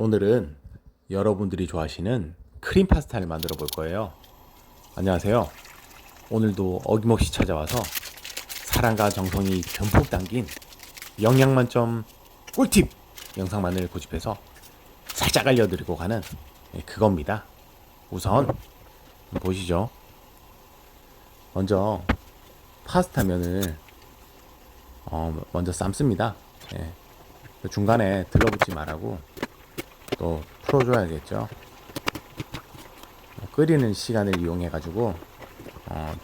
오늘은 여러분들이 좋아하시는 크림 파스타를 만들어 볼 거예요. 안녕하세요. 오늘도 어김없이 찾아와서 사랑과 정성이 듬뿍 담긴 영양 만점 꿀팁 영상만을 고집해서 살짝 알려드리고 가는 예, 그겁니다. 우선 보시죠. 먼저 파스타 면을 어, 먼저 삶습니다. 예. 중간에 들러붙지 말라고 또 풀어줘야겠죠. 어, 끓이는 시간을 이용해 가지고 어,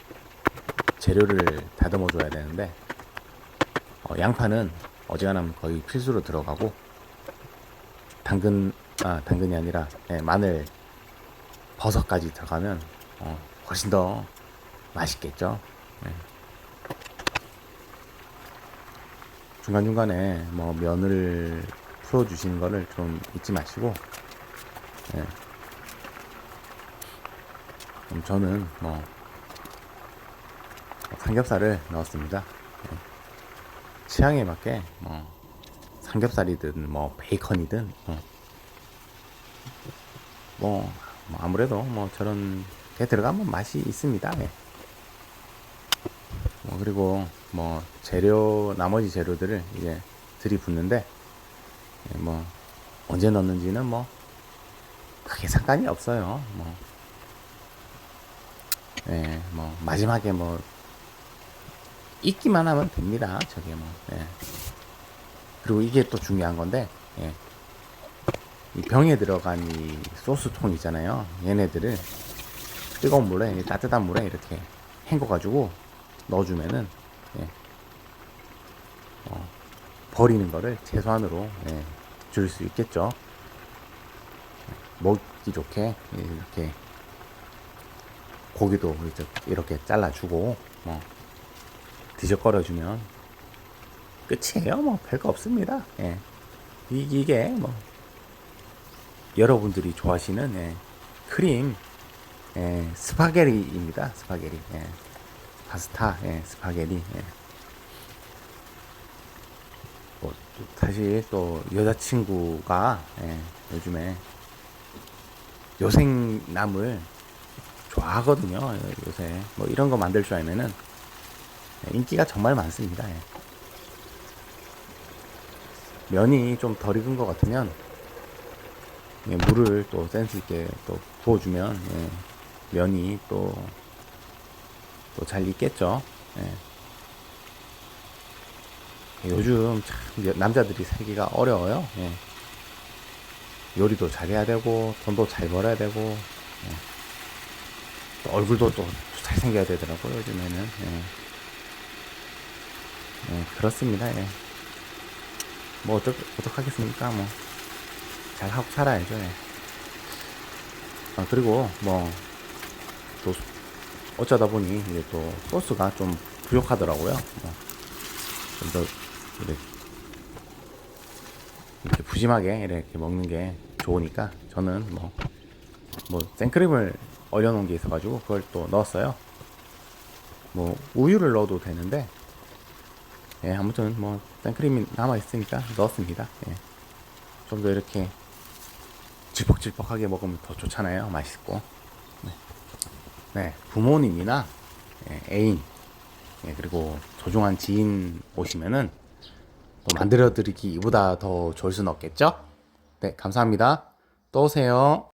재료를 다듬어 줘야 되는데 어, 양파는 어지간하면 거의 필수로 들어가고 당근 아 당근이 아니라 예, 마늘 버섯까지 들어가면 어, 훨씬 더 맛있겠죠. 예. 중간중간에 뭐 면을 풀어주시는 거를 좀 잊지 마시고 예. 그럼 저는 뭐 삼겹살을 넣었습니다 예. 취향에 맞게 뭐 삼겹살이든 뭐 베이컨이든 어. 뭐, 뭐 아무래도 뭐 저런 게 들어가면 맛이 있습니다 예. 뭐 그리고 뭐 재료 나머지 재료들을 이제 들이붓는데 예, 뭐 언제 넣는지는 뭐 크게 상관이 없어요. 뭐, 예, 뭐 마지막에 뭐 익기만 하면 됩니다. 저게 뭐. 예. 그리고 이게 또 중요한 건데, 예. 이 병에 들어간 이 소스 통 있잖아요. 얘네들을 뜨거운 물에 따뜻한 물에 이렇게 헹궈가지고 넣어주면은 예. 어, 버리는 거를 최소한으로 예, 줄 수 있겠죠. 먹기 좋게 이렇게 고기도 이렇게- 잘라주고 뭐 뒤적거려주면 끝이에요. 뭐 별거 없습니다. 예. 이- 이게 뭐 여러분들이 좋아하시는 예, 크림 예, 스파게리입니다. 스파게리. 예. 파스타, 예, 스파게티. 예. 사실 또 여자친구가 예, 요즘에 요생남을 좋아하거든요. 요새 뭐 이런 거 만들 줄 알면은 예, 인기가 정말 많습니다. 예. 면이 좀 덜 익은 것 같으면 예, 물을 또 센스 있게 또 부어주면 예, 면이 또 또 잘 익겠죠. 예. 요즘 참 남자들이 살기가 어려워요. 예. 요리도 잘해야 되고 돈도 잘 벌어야 되고 예. 또 얼굴도 또 잘생겨야 되더라고요 요즘에는. 예. 예, 그렇습니다. 예. 뭐 어떡 어떡하겠습니까? 뭐 잘 하고 살아야죠. 예. 아, 그리고 뭐 또 어쩌다 보니 이제 또 소스가 좀 부족하더라고요. 뭐 좀더 이렇게, 이렇게 푸짐하게 이렇게 먹는 게 좋으니까 저는 뭐, 뭐 생크림을 얼려놓은 게 있어가지고 그걸 또 넣었어요. 뭐 우유를 넣어도 되는데 예 아무튼 뭐 생크림이 남아 있으니까 넣었습니다. 예. 좀 더 이렇게 질퍽질퍽하게 먹으면 더 좋잖아요. 맛있고. 네. 네, 부모님이나 예, 애인 예, 그리고 소중한 지인 오시면은 또 만들어 드리기 이보다 더 좋을 수는 없겠죠? 네, 감사합니다. 또 오세요.